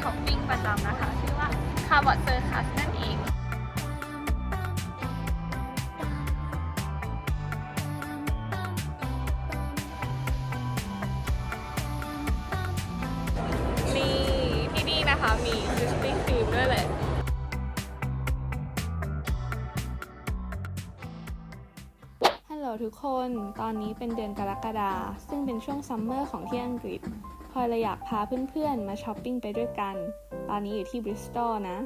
ช้อปปิ้งประจำนะคะ ชื่อว่าคาร์บอดเซอร์คัสนั่นเองนี่ที่นี่นะคะมีคริสปี้ครีมด้วยแหละฮัลโหลทุกคน ตอนนี้เป็นเดือนกรกฎาซึ่งเป็นช่วงซัมเมอร์ของที่อังกฤษ อยเลยอยากพาเพื่อนๆ มาช้อปปิ้งไปด้วยกัน ตอนนี้อยู่ที่บริสตอลนะ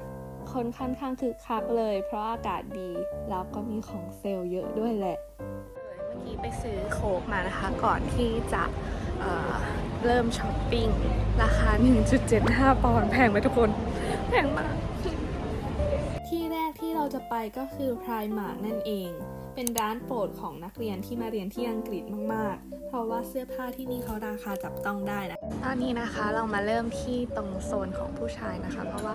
คนค่อนข้างคึกคักเลย เพราะอากาศดี แล้วก็มีของเซลล์เยอะด้วยแหละ เมื่อกี้ไปซื้อโค้กมานะคะ ก่อนที่จะเอ่อเริ่มช้อปปิ้ง ราคา 1.75 ปอนด์แพงไหมทุกคน แพงมาก ที่แรกที่เราจะไปก็คือ Primark นั่นเอง เป็นร้านโปรดของนักเรียนที่มาเรียนที่อังกฤษมาก ๆ เพราะว่าเสื้อผ้าที่นี่เขาราคาจับต้องได้นะ ตอนนี้นะคะเรามาเริ่มที่ตรงโซนของผู้ชายนะคะ เพราะว่า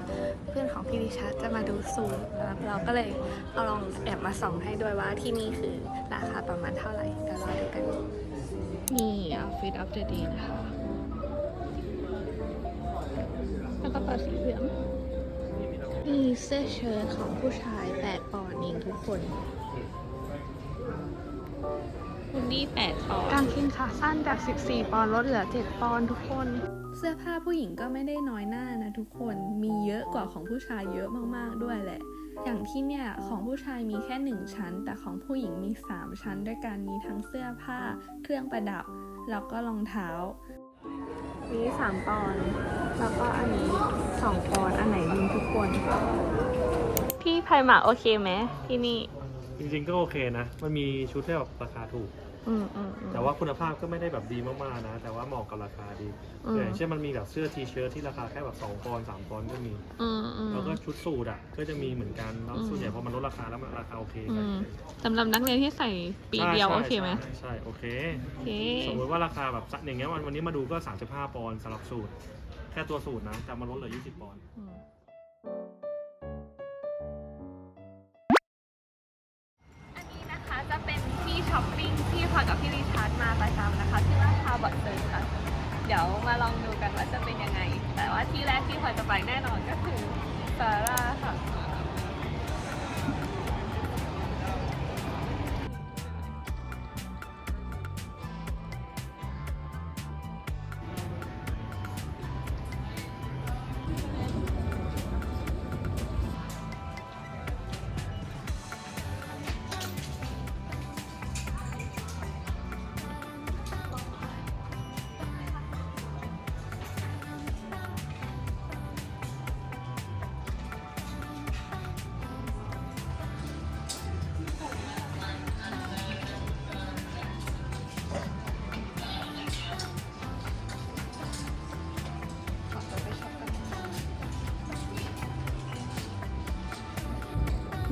เพื่อนของพี่ดิชาจะมาดูสูตรแล้วเราก็เลยเอาลองแอบมาส่องให้ด้วยว่าที่นี่คือราคาประมาณเท่าไหร่เดี๋ยวรอดูกัน นี่ outfit of the day นะคะแล้วก็เปิดสีเหลืองมีเสื้อเชิ้ตของผู้ชาย8ปอนด์เองทุกคน คุณนี่8ปอนด์กางเกงขาสั้นจาก14 ปอนด์ลดเหลือ 7 ปอนด์ทุกคน เสื้อผ้าผู้หญิงก็ไม่ได้น้อยหน้านะทุกคนมีเยอะกว่าของผู้ชายเยอะมากๆด้วยแหละ อย่างที่เนี่ยของผู้ชายมีแค่ 1 ชั้น แต่ของผู้หญิงมี 3 ชั้น ด้วยกันมีทั้งเสื้อผ้า เครื่องประดับ แล้วก็รองเท้านี้3ปอนด์แล้วก็อันนี้ 2 ปอนด์อันไหนดีทุกคนพี่ไพหมาโอเคไหมที่นี่ จริงๆก็โอเคนะ มันมีชุดที่แบบราคาถูก อืมอืมอืม แต่ว่าคุณภาพก็ไม่ได้แบบดีมากๆนะ แต่ว่าเหมาะกับราคาดีอืมอย่างเช่นมันมีแบบเสื้อทีเชิ้ตที่ราคาแค่แบบ2ปอนด์3ปอนด์ก็มี อืมอืม แล้วก็ชุดสูทอะ ก็จะมีเหมือนกัน แล้วอืม ส่วนใหญ่พอมันลดราคาแล้วมันราคาโอเคอืกันมสำหรับนักเรียนที่ใส่ปีเดียวใช่โอเคไหมใช่ใช่โอเค โอเค สมมติว่าราคาแบบสักอย่างเงี้ยวันวันนี้มาดูก็ 35 ปอนด์สำหรับสูทแค่ตัวสูทนะ แต่มันลดเหลือ 20 ปอนด์ อืม ดี๋ยวมาลองดูกันว่าจะเป็นยังไง แต่ว่าที่แรกที่พลอยจะไปแน่นอนก็คือซาร่าค่ะ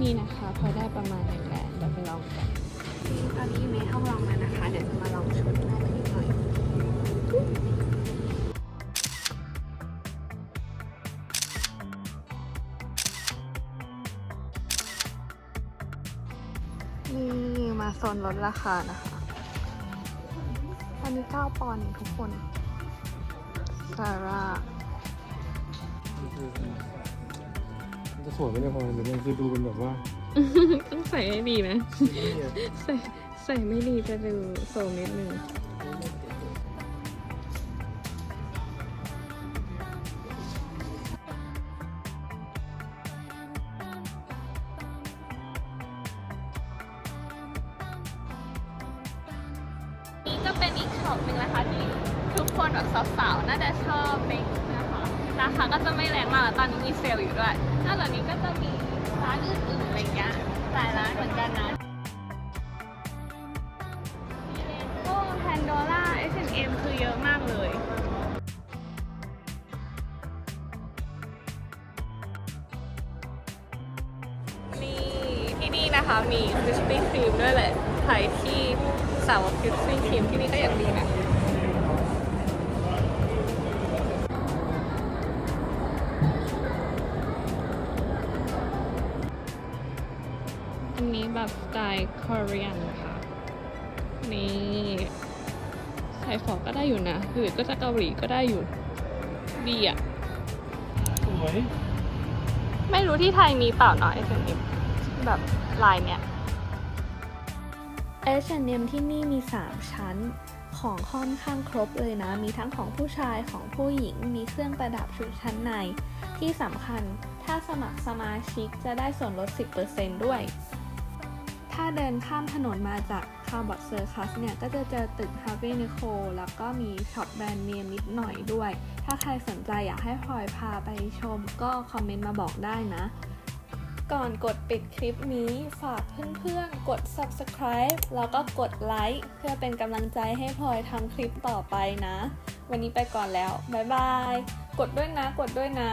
นี่นะคะ พอได้ประมาณหนึ่งแหละเดี๋ยวไปลองกันตอนนี้อยู่ในห้องลองแล้วนะคะ เดี๋ยวจะมาลองชุดหน้าที่หน่อยนี่มาโซนลดราคานะคะ อันนี้ 9 ปอนด์เองทุกคน ซาร่า จะสวยไม่ได้พอหรือมันคือดูเป็นแบบว่า ต้องใส่ให้ดีไหมใส่ใส่ไม่ดีจะดูโซมนิดนึงนี่ก็เป็นอีกช็อปหนึ่งนะคะที่ทุกคนแบบสาวๆน่าจะชอบใน นะคะราคาก็จะไม่แรงมากแล้วตอนนี้มีเซลล์อยู่ด้วยนอกจากนี้ก็จะมีร้านอื่นๆอะไรเงี้ยหลายร้านเหมือนกันนะโก้แพนโดล่า H&M คือเยอะมากเลยนี่ที่นี่นะคะมีคริสปี้ครีมด้วยแหละใครที่สาวคริสปี้ครีมที่นี่ก็อย่างดีนะ อันนี้แบบสไตล์คอเรียนค่ะ นี่ใส่ฟอกก็ได้อยู่นะหรือก็จะเกาหลีก็ได้อยู่ ดีอะวย ไม่รู้ที่ไทยมีเปล่าเนาะ H&M แบบลายเนี้ย H&M ที่นี่มี 3 ชั้น ของค่อนข้างครบเลยนะ มีทั้งของผู้ชายของผู้หญิง มีเครื่องประดับชุดชั้นใน ที่สำคัญถ้าสมัครสมาชิกจะได้ส่วนลด 10%ด้วย ถ้าเดินข้ามถนนมาจากคาร์บอ t เซอร์คัสเนี่ย ก็จะเจอตึก Harvey Nicole แล้วก็มีช็อปแบรนด์เนมนิดหน่อยด้วย ถ้าใครสนใจอยากให้พลอยพาไปชมก็คอมเมนต์มาบอกได้นะ ก่อนกดปิดคลิปนี้ฝากเพื่อนๆ กด subscribe แล้วก็กดไลค์เพื่อเป็นกำลังใจให้พลอยทำคลิปต่อไปนะ วันนี้ไปก่อนแล้ว บ๊ายบาย กดด้วยนะ กดด้วยนะ